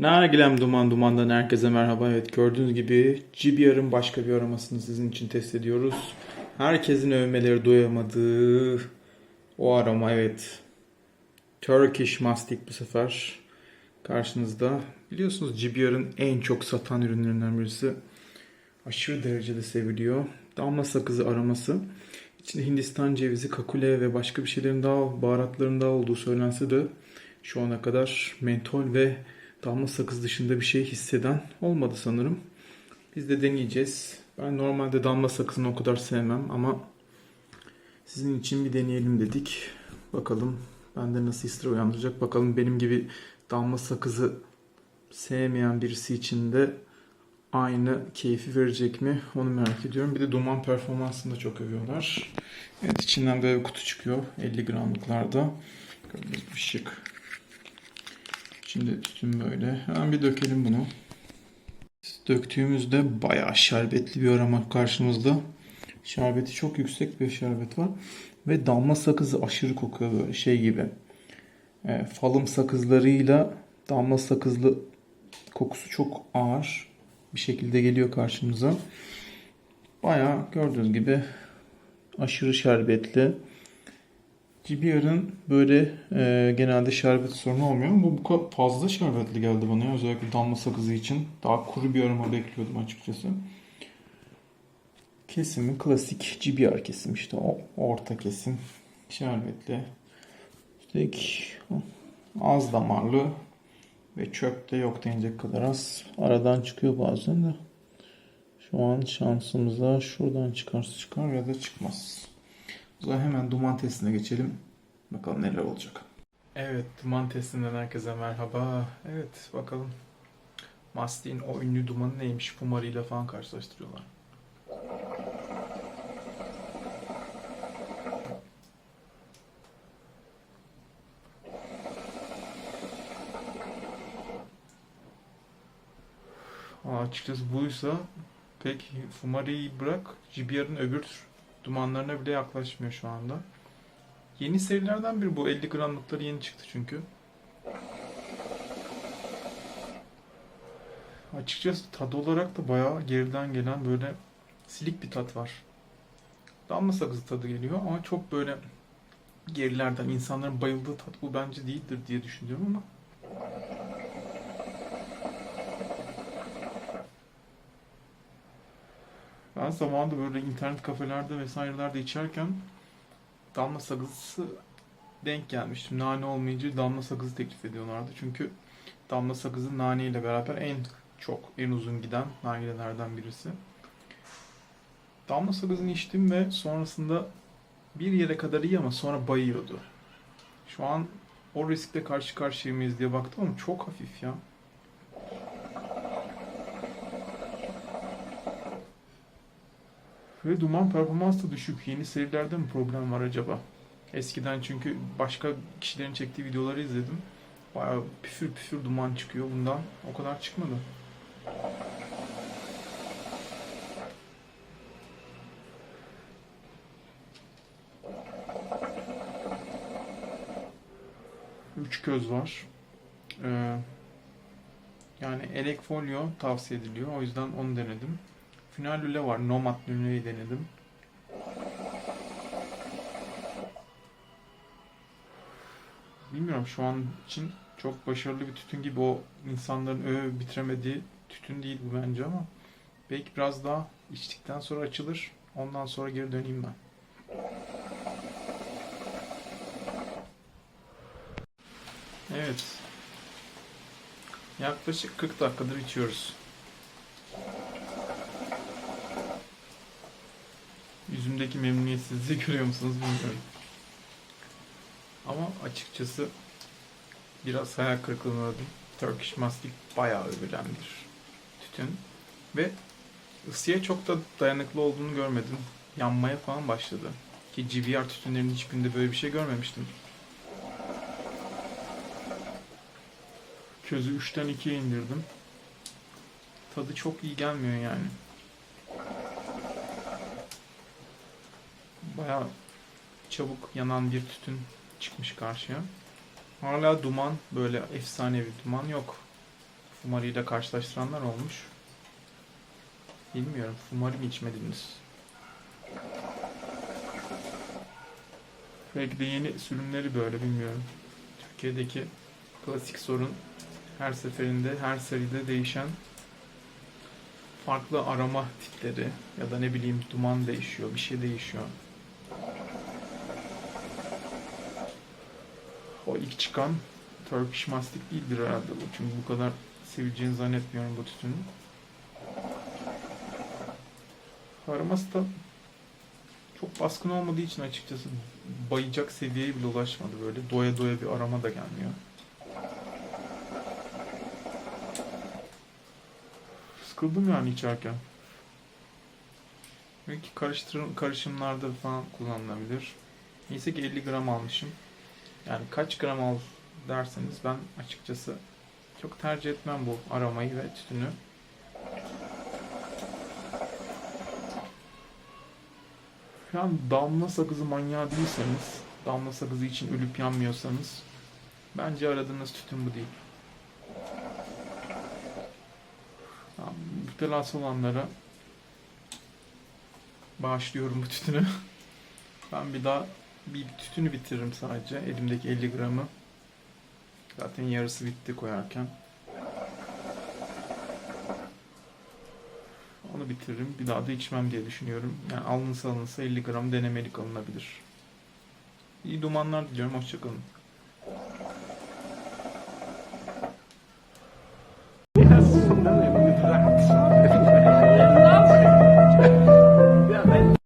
Nargilem Duman Duman'dan herkese merhaba. Evet gördüğünüz gibi GBR'ın başka bir aromasını sizin için test ediyoruz. Herkesin övmeleri doyamadığı o aroma evet. Turkish Mastic bu sefer karşınızda. Biliyorsunuz GBR'ın en çok satan ürünlerinden birisi. Aşırı derecede seviliyor. Damla sakızı aroması. İçinde Hindistan cevizi, kakule ve başka bir şeylerin daha baharatların daha olduğu söylense de şu ana kadar mentol ve damla sakız dışında bir şey hisseden olmadı sanırım. Biz de deneyeceğiz. Ben normalde damla sakızını o kadar sevmem ama sizin için bir deneyelim dedik. Bakalım bende nasıl hisler uyandıracak. Bakalım benim gibi damla sakızı sevmeyen birisi için de aynı keyfi verecek mi onu merak ediyorum. Bir de duman performansını da çok övüyorlar. Evet içinden böyle bir kutu çıkıyor 50 gramlıklarda. Gördüğünüz gibi şık. Şimdi tütün böyle. Hemen bir dökelim bunu. Döktüğümüzde bayağı şerbetli bir aroma karşımızda. Şerbeti çok yüksek bir şerbet var. Ve damla sakızı aşırı kokuyor böyle şey gibi. E, falım sakızlarıyla damla sakızlı kokusu çok ağır bir şekilde geliyor karşımıza. Bayağı gördüğünüz gibi aşırı şerbetli. GBR'ın böyle e, genelde şerbet sorunu olmuyor ama bu bu kadar fazla şerbetli geldi bana ya. Özellikle damla sakızı için. Daha kuru bir aroma bekliyordum açıkçası. Kesimi klasik GBR kesim işte o orta kesim şerbetli. Üstelik az damarlı ve çöp de yok denecek kadar az. Aradan çıkıyor bazen de. Şu an şansımıza şuradan çıkarsa çıkar ya da çıkmaz. O zaman hemen duman testine geçelim. Bakalım neler olacak. Evet, duman testinden herkese merhaba. Evet, bakalım. Mastik'in o ünlü dumanı neymiş? Fumari ile falan karşılaştırıyorlar. Aa, açıkçası buysa pek Fumari'yi bırak GBR'ın öbür dumanlarına bile yaklaşmıyor şu anda. Yeni serilerden biri bu 50 gramlıkları yeni çıktı çünkü. Açıkçası tadı olarak da bayağı geriden gelen böyle silik bir tat var. Damla sakızı tadı geliyor ama çok böyle gerilerden insanların bayıldığı tat bu bence değildir diye düşünüyorum ama Ben zamanında böyle internet kafelerde vesairelerde içerken damla sakızı denk gelmiştim. Nane olmayınca damla sakızı teklif ediyorlardı. Çünkü damla sakızı nane ile beraber en çok, en uzun giden nargilelerden birisi. Damla sakızını içtim ve sonrasında bir yere kadar iyi ama sonra bayıyordu. Şu an o riskle karşı karşıya mıyız diye baktım ama çok hafif ya. Ve duman performans da düşük. Yeni serilerde mi problem var acaba? Eskiden çünkü başka kişilerin çektiği videoları izledim. Bayağı püfür püfür duman çıkıyor. Bundan o kadar çıkmadı. Üç köz var. Ee, yani elek folyo tavsiye ediliyor. O yüzden onu denedim. Lüle var. Nomad lüleyi denedim. Bilmiyorum şu an için çok başarılı bir tütün gibi o insanların öve bitiremediği tütün değil bu bence ama belki biraz daha içtikten sonra açılır. Ondan sonra geri döneyim ben. Evet. Yaklaşık 40 dakikadır içiyoruz. Yüzümdeki memnuniyetsizliği görüyor musunuz bilmiyorum. Ama açıkçası biraz hayal kırıklığına uğradım. Turkish Mastic bayağı övülen bir tütün. Ve ısıya çok da dayanıklı olduğunu görmedim. Yanmaya falan başladı. Ki GBR tütünlerinin hiçbirinde böyle bir şey görmemiştim. Közü 3'ten 2'ye indirdim. Tadı çok iyi gelmiyor yani. Bayağı çabuk yanan bir tütün çıkmış karşıya. Hala duman böyle efsanevi duman yok. Fumari ile karşılaştıranlar olmuş. Bilmiyorum. Fumari mi içmediniz? Belki de yeni sürümleri böyle bilmiyorum. Türkiye'deki klasik sorun her seferinde, her seride değişen farklı arama tipleri ya da ne bileyim duman değişiyor, bir şey değişiyor. O ilk çıkan Turkish Mastic değildir herhalde bu. Çünkü bu kadar sevileceğini zannetmiyorum bu tütünün. Aroması da çok baskın olmadığı için açıkçası bayacak seviyeye bile ulaşmadı böyle. Doya doya bir arama da gelmiyor. Sıkıldım yani içerken. Belki karıştırım, karışımlarda falan kullanılabilir. Neyse ki 50 gram almışım. Yani kaç gram al derseniz ben açıkçası çok tercih etmem bu aromayı ve tütünü. Yani damla sakızı manyağı değilseniz, damla sakızı için ölüp yanmıyorsanız bence aradığınız tütün bu değil. Yani müptelası olanlara bağışlıyorum bu tütünü. Ben bir daha bir tütünü bitiririm sadece. Elimdeki 50 gramı. Zaten yarısı bitti koyarken. Onu bitiririm. Bir daha da içmem diye düşünüyorum. Yani alınsa alınsa 50 gram denemelik alınabilir. İyi dumanlar diliyorum. Hoşçakalın.